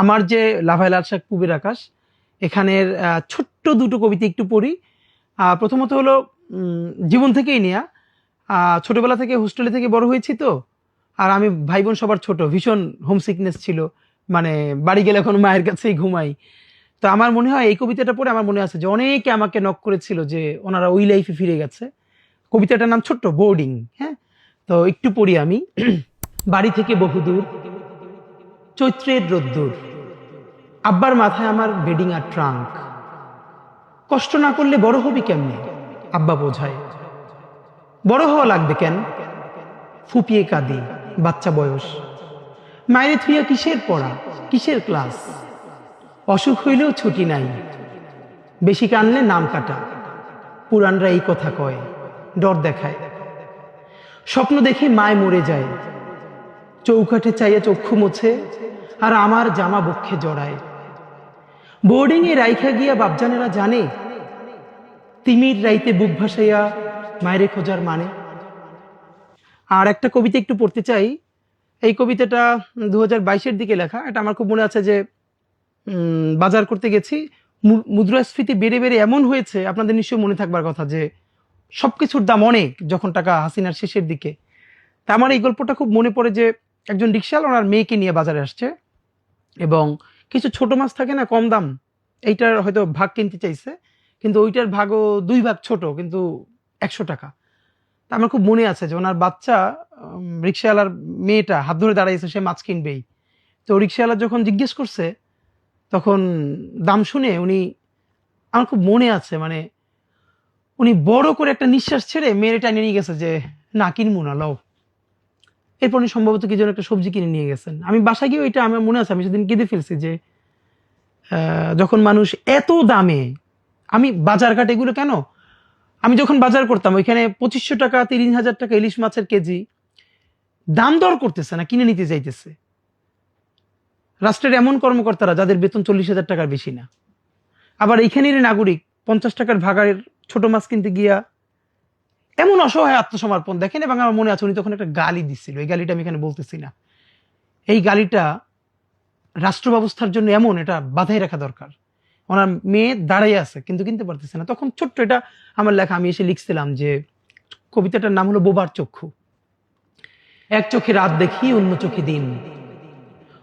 আমার যে লাভাই লাল শাক পুবের আকাশ, এখানের ছোট্ট দুটো কবিতা একটু পড়ি। প্রথমত হলো জীবন থেকেই নেয়া। ছোটবেলা থেকে হোস্টেলে থেকে বড় হয়েছি তো, আর আমি ভাই বোন সবার ছোট, ভীষণ হোমসিকনেস ছিল। মানে বাড়ি গেলে এখন মায়ের কাছেই ঘুমাই। তো আমার মনে হয় এই কবিতাটা পড়ে আমার মনে আছে যে অনেকে আমাকে নক করেছিল যে ওনারা ওই লাইফে ফিরে গেছে। কবিতাটার নাম ছোট্ট বোর্ডিং হ্যাঁ? তো একটু পড়ি আমি। বাড়ি থেকে বহুদূর চৈত্রের রোদ্দুর। আব্বার মাথায় আমার বেডিং আর ট্রাঙ্ক। কষ্ট না করলে বড় হবি কেমনে? আব্বা বোঝায়। বড় হওয়া লাগবে কেন? ফুপিয়ে কাঁদি, বাচ্চা বয়স। মায়ের থুইয়া কিসের পড়া? কিসের ক্লাস? অসুখ হইলেও ছুটি নাই। বেশি কানলে নাম কাটা। পুরাণরা এই কথা কয়, ডর দেখায়। স্বপ্ন দেখে মায় মরে যায়। চৌকাঠে চাইয়া চক্ষু মোছে আর আমার জামা বক্ষে জড়ায়। বোর্ডিং এ রাইখা গিয়া বাপজানেরা জানে, তিমির রাইতে বুক ভাসাইয়া মায়েরে খোঁজার মানে। আর একটা কবিতা একটু পড়তে চাই। এই কবিতাটা দু হাজার দিকে লেখা। এটা আমার খুব মনে আছে যে বাজার করতে গেছি। মুদ্রাস্ফীতি বেড়ে বেড়ে এমন হয়েছে, আপনাদের নিশ্চয়ই মনে থাকবার কথা যে সব কিছুর দাম অনেক যখন টাকা হাসিনার শেষের দিকে। তা আমার এই গল্পটা খুব মনে পড়ে যে, একজন রিক্সাওয়ালা ওনার মেয়েকে নিয়ে বাজারে আসছে। এবং কিছু ছোট মাছ থাকে না, কম দাম। এইটার হয়তো ভাগ কিনতে চাইছে, কিন্তু ওইটার ভাগও দুই ভাগ ছোট, কিন্তু একশো টাকা। তা আমার খুব মনে আছে যে ওনার বাচ্চা রিক্সাওয়ালার মেয়েটা হাত ধরে দাঁড়াইছে, সে মাছ কিনবেই। তো রিক্সাওয়ালা যখন জিজ্ঞেস করছে, তখন দাম শুনে উনি, আমার খুব মনে আছে মানে উনি বড় করে একটা নিঃশ্বাস ছেড়ে মেয়েটা নিয়ে গেছে যে, না, কিনবো না, লও। এরপর উনি সম্ভবত কি যেন একটা সবজি কিনে নিয়ে গেছেন। আমি বাসায় গিয়ে ওইটা আমার মনে আছে, আমি সেদিন কেঁদে ফেলছি যে যখন মানুষ এত দামে, আমি বাজার ঘাট এগুলো কেন? আমি যখন বাজার করতাম, ওইখানে পঁচিশশো টাকা, তিরিশ হাজার টাকা ইলিশ মাছের কেজি, দাম দর করতেছে না, কিনে নিতে যাইতেছে রাষ্ট্রের এমন কর্মকর্তারা যাদের বেতন চল্লিশ হাজার টাকার বেশি না। আবার এইখানের নাগরিক, পঞ্চাশ টাকার ভাগাড়ের ছোট মাছ কিনতে গিয়া এমন অসহায় আত্মসমর্পণ। দেখেন এবং আমার মনে আছে, উনি তখন একটা গালি দিচ্ছিল। এই গালিটা আমি এখানে বলতেছি না। এই গালিটা রাষ্ট্র ব্যবস্থার জন্য এমন, এটা বাধাই রাখা দরকার। ওনার মেয়ে দাঁড়াই আছে, কিন্তু কিনতে পারতেছে না। তখন ছোট্ট এটা আমার লেখা, আমি এসে লিখছিলাম যে, কবিতাটার নাম হলো বোবার চক্ষু। এক চোখে রাত দেখি, অন্য চোখে দিন।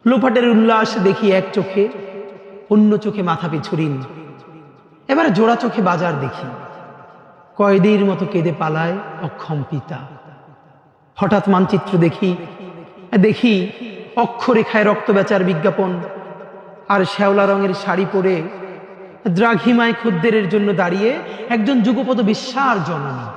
লোফাটের উল্লাস দেখি এক চোখে, অন্য চোখে মাথা পিছু পিছুরিন। এবারে জোড়া চোখে বাজার দেখি। কয়েদির মতো কেঁদে পালায় অক্ষম পিতা। হঠাৎ মানচিত্র দেখি দেখি অক্ষরেখায় রক্ত বেচার বিজ্ঞাপন আর শ্যাওলা রঙের শাড়ি পরে দ্রাঘিমায় খদ্দেরের জন্য দাঁড়িয়ে একজন যুগপদ বিশ্বার জননী।